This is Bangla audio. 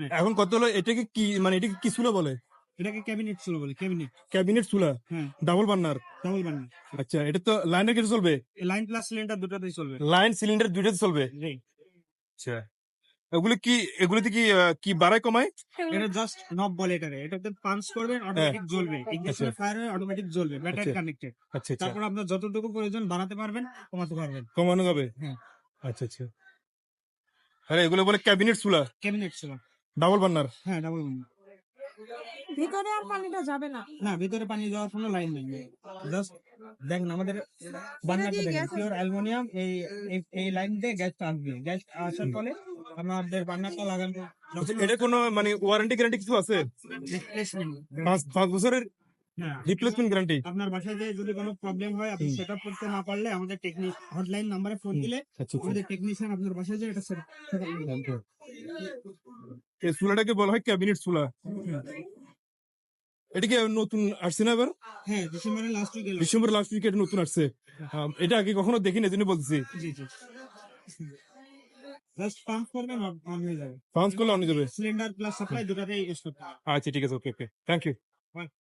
হ্যাঁ। এখন কত হলো? এটাকে কি মানে এটাকে কি চুলা বলে? এটাকে ক্যাবিনেট ছিল বলে ক্যাবিনেট। ক্যাবিনেট চুলা? হ্যাঁ। Double burner? Double burner. আচ্ছা এটা তো লাইনের কেটে চলবে? লাইন প্লাস সিলিন্ডার দুটাতেই চলবে। লাইন সিলিন্ডার দুইটাতে চলবে? জি। আচ্ছা। এগুলো কি এগুলোতে কি কি বাড়ায় কমায়? এটা জাস্ট নব বলে এটা এটাতে পাঞ্চ করবেন অটোমেটিক জ্বলবে। ইগনিশনে ফায়ার হয়ে অটোমেটিক জ্বলবে ব্যাটারি আচ্ছা। কানেক্টেড আচ্ছা আচ্ছা। তারপর আপনার যতটুকু প্রয়োজন বাড়াতে পারবেন কমাতে পারবেন। কমানো যাবে? হ্যাঁ। আচ্ছা আচ্ছা। আরে এগুলো বলে ক্যাবিনেট চুলা? ক্যাবিনেট ছিল ডাবল বার্নার হ্যাঁ ডাবল বার্নার ভিতরে আর পানিটা যাবে না। না ভিতরে পানি যাওয়ার কোনো লাইন নেই। জাস্ট দেখেন আমাদের বার্নারটা দেখেন পিওর অ্যালুমিনিয়াম এই এই- লাইন দিয়ে গ্যাসটা আসবে। গ্যাস আসার ফলে আমাদের বার্নারটা লাগানো আচ্ছা, এটা কোনো মানে ওয়ারেন্টি গ্যারান্টি কিছু আছে? রিপ্লেসমেন্ট পাঁচ পাঁচ বছরের হ্যাঁ। রিপ্লেসমেন্ট গ্যারান্টি আপনার বাসায় যে যদি কোনো প্রবলেম হয় আপনি হুম। সেট আপ করতে না পারলে আমাদের টেকনিক হটলাইন নাম্বারে ফোন দিলে আচ্ছা আচ্ছা। আমাদের টেকনিশিয়ান আপনার বাসায় যায় এটা সেট এই চুলাটাকে বলা হয় ক্যাবিনেট চুলা। এটা কি নতুন আসছে না এবার? হ্যাঁ ডিসেম্বরের লাস্ট উইকে ডিসেম্বর লাস্ট উইকে এটা নতুন আসছে। এটা আগে কখনো দেখিনি এজন্য বলছি জি জি। জাস্ট পাম্প করবেন অন হয়ে যাবে। পাঁচ করলে অন্য যাবে। সিলিন্ডার প্লাস সাপ্লাই দুটাতেই ইউজ করতে আচ্ছা ঠিক আছে ওকে ওকে থ্যাংক ইউ